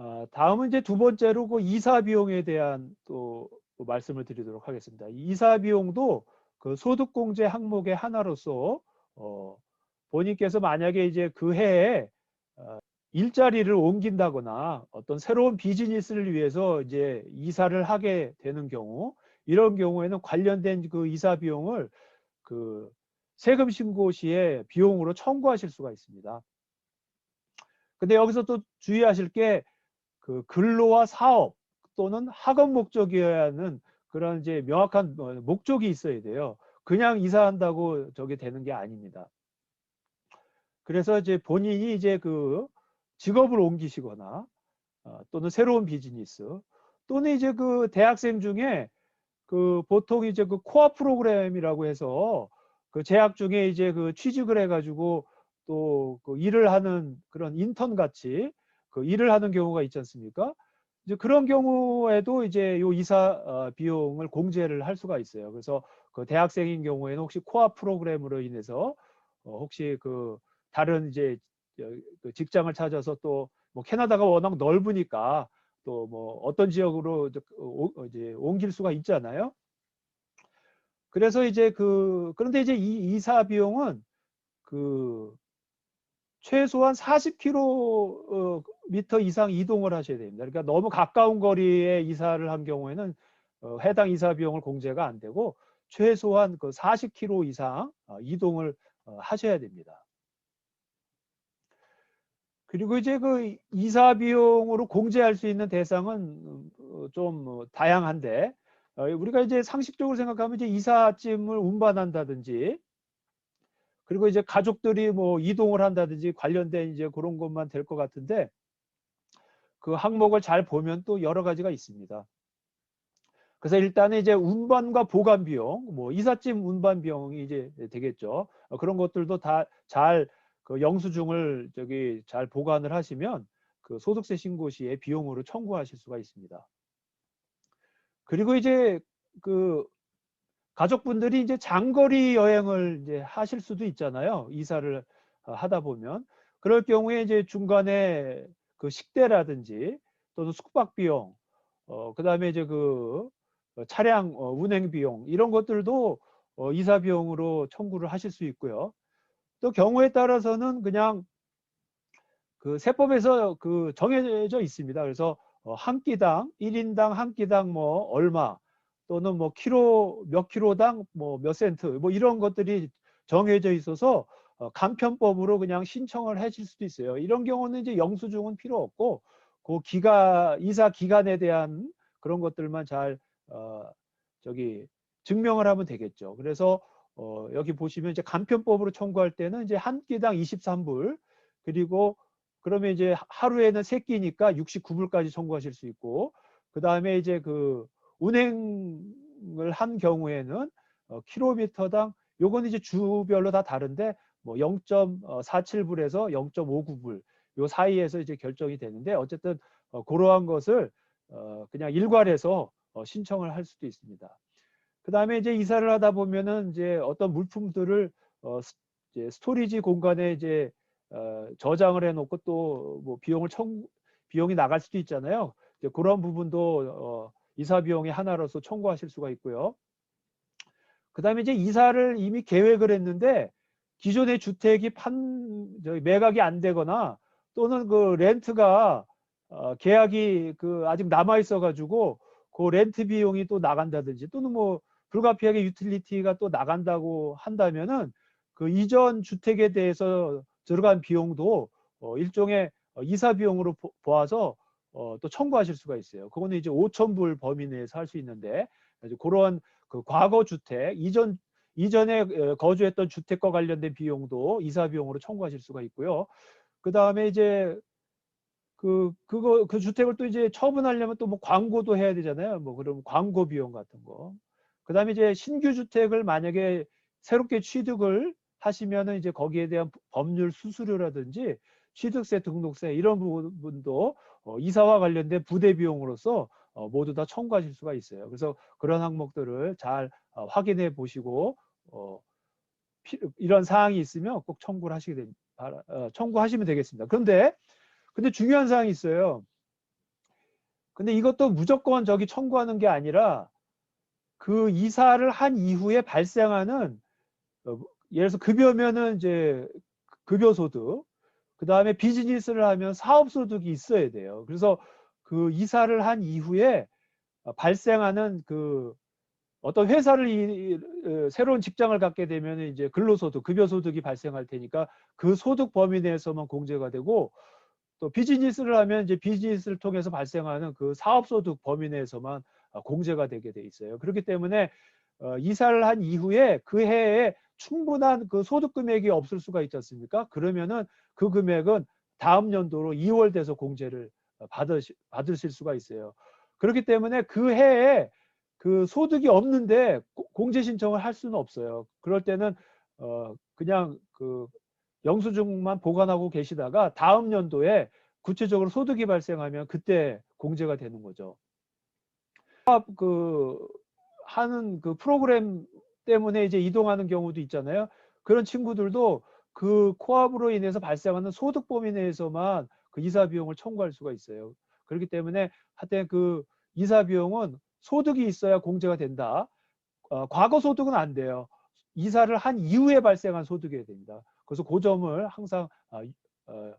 아, 다음은 이제 두 번째로 그 이사 비용에 대한 또 말씀을 드리도록 하겠습니다. 이사 비용도 그 소득공제 항목의 하나로서 어, 본인께서 만약에 이제 그 해에 어, 일자리를 옮긴다거나 어떤 새로운 비즈니스를 위해서 이제 이사를 하게 되는 경우 이런 경우에는 관련된 그 이사 비용을 그 세금 신고 시에 비용으로 청구하실 수가 있습니다. 근데 여기서 또 주의하실 게 그 근로와 사업 또는 학업 목적이어야 하는 그런 이제 명확한 뭐 목적이 있어야 돼요. 그냥 이사한다고 저게 되는 게 아닙니다. 그래서 이제 본인이 이제 그 직업을 옮기시거나 어, 또는 새로운 비즈니스 또는 이제 그 대학생 중에 그 보통 이제 그 코어 프로그램이라고 해서 그 재학 중에 이제 그 취직을 해가지고 또 그 일을 하는 그런 인턴 같이 그 일을 하는 경우가 있지 않습니까? 이제 그런 경우에도 이제 요 이사 어, 비용을 공제를 할 수가 있어요. 그래서 그 대학생인 경우에는 혹시 코어 프로그램으로 인해서 어, 혹시 그 다른 이제 그 직장을 찾아서 또 뭐 캐나다가 워낙 넓으니까 또 뭐 어떤 지역으로 이제 옮길 수가 있잖아요. 그래서 이제 그 그런데 이제 이 이사 비용은 그 최소한 40km 이상 이동을 하셔야 됩니다. 그러니까 너무 가까운 거리에 이사를 한 경우에는 어, 해당 이사 비용을 공제가 안 되고 최소한 그 40km 이상 어, 이동을 어, 하셔야 됩니다. 그리고 이제 그 이사 비용으로 공제할 수 있는 대상은 좀 다양한데 우리가 이제 상식적으로 생각하면 이제 이삿짐을 운반한다든지 그리고 이제 가족들이 뭐 이동을 한다든지 관련된 이제 그런 것만 될 것 같은데 그 항목을 잘 보면 또 여러 가지가 있습니다. 그래서 일단은 이제 운반과 보관 비용, 뭐 이삿짐 운반 비용이 이제 되겠죠. 어, 그런 것들도 다 잘 그 영수증을 저기 잘 보관을 하시면 그 소득세 신고 시에 비용으로 청구하실 수가 있습니다. 그리고 이제 그 가족분들이 이제 장거리 여행을 이제 하실 수도 있잖아요. 이사를 어, 하다 보면. 그럴 경우에 이제 중간에 그 식대라든지 또는 숙박 비용, 어, 그 다음에 이제 그 어, 차량 어, 운행 비용 이런 것들도 어, 이사 비용으로 청구를 하실 수 있고요. 또 경우에 따라서는 그냥 그 세법에서 그 정해져 있습니다. 그래서 어, 한 끼당 1인당 한 끼당 뭐 얼마 또는 뭐 키로 몇 킬로당 뭐 몇 센트 뭐 이런 것들이 정해져 있어서 어, 간편법으로 그냥 신청을 하실 수도 있어요. 이런 경우는 이제 영수증은 필요 없고 그 기가 이사 기간에 대한 그런 것들만 잘 어, 저기 증명을 하면 되겠죠. 그래서 어, 여기 보시면 이제 간편법으로 청구할 때는 이제 한 끼당 23불 그리고 그러면 이제 하루에는 세 끼니까 69불까지 청구하실 수 있고 그 다음에 이제 그 운행 을 한 경우에는 어, 킬로미터당 요건 이제 주별로 다 다른데 뭐 0.47불에서 0.59불 요 사이에서 이제 결정이 되는데 어쨌든 어, 그러한 것을 어, 그냥 일괄해서 어, 신청을 할 수도 있습니다. 그 다음에 이제 이사를 하다 보면은 이제 어떤 물품들을 어, 이제 스토리지 공간에 이제 어, 저장을 해놓고 또 뭐 비용을 청 비용이 나갈 수도 있잖아요. 이제 그런 부분도 어, 이사 비용의 하나로서 청구하실 수가 있고요. 그 다음에 이제 이사를 이미 계획을 했는데 기존의 주택이 판 매각이 안 되거나 또는 그 렌트가 어, 계약이 그 아직 남아 있어 가지고 그 렌트 비용이 또 나간다든지 또는 뭐 불가피하게 유틸리티가 또 나간다고 한다면은 그 이전 주택에 대해서 들어간 비용도 어, 일종의 이사 비용으로 보아서 어, 또 청구하실 수가 있어요. 그거는 이제 5천 불 범위 내에서 할 수 있는데 그런 그 과거 주택 이전 이전에 어, 거주했던 주택과 관련된 비용도 이사 비용으로 청구하실 수가 있고요. 그 다음에 이제 그 그거 그 주택을 또 이제 처분하려면 또 뭐 광고도 해야 되잖아요. 뭐 그럼 광고 비용 같은 거. 그 다음에 이제 신규 주택을 만약에 새롭게 취득을 하시면은 이제 거기에 대한 법률 수수료라든지 취득세, 등록세 이런 부분도 어, 이사와 관련된 부대 비용으로서 어, 모두 다 청구하실 수가 있어요. 그래서 그런 항목들을 잘 어, 확인해 보시고 어, 피, 이런 사항이 있으면 꼭 청구를 하시게 됩니다. 어, 청구하시면 되겠습니다. 그런데 근데 중요한 사항이 있어요. 근데 이것도 무조건 저기 청구하는 게 아니라 그 이사를 한 이후에 발생하는 어, 예를 들어서 급여면은 이제 급여 소득, 그 다음에 비즈니스를 하면 사업 소득이 있어야 돼요. 그래서 그 이사를 한 이후에 어, 발생하는 그 어떤 회사를 이, 어, 새로운 직장을 갖게 되면 이제 근로소득, 급여소득이 발생할 테니까 그 소득 범위 내에서만 공제가 되고 또 비즈니스를 하면 이제 비즈니스를 통해서 발생하는 그 사업소득 범위 내에서만 어, 공제가 되게 돼 있어요. 그렇기 때문에 어, 이사를 한 이후에 그 해에 충분한 그 소득 금액이 없을 수가 있지 않습니까? 그러면은 그 금액은 다음 연도로 2월 돼서 공제를 어, 받으시, 받으실 수가 있어요. 그렇기 때문에 그 해에 그 소득이 없는데 고- 공제 신청을 할 수는 없어요. 그럴 때는 어 그냥 그 영수증만 보관하고 계시다가 다음 연도에 구체적으로 소득이 발생하면 그때 공제가 되는 거죠. 그 하는 그 프로그램 때문에 이제 이동하는 경우도 있잖아요. 그런 친구들도 그 코압으로 인해서 발생하는 소득 범위 내에서만 그 이사 비용을 청구할 수가 있어요. 그렇기 때문에 하여튼 그 이사 비용은 소득이 있어야 공제가 된다. 어, 과거 소득은 안 돼요. 이사를 한 이후에 발생한 소득이어야 됩니다. 그래서 그 점을 항상 어, 어,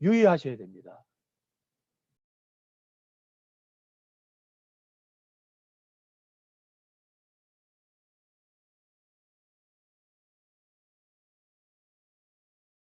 유의하셔야 됩니다.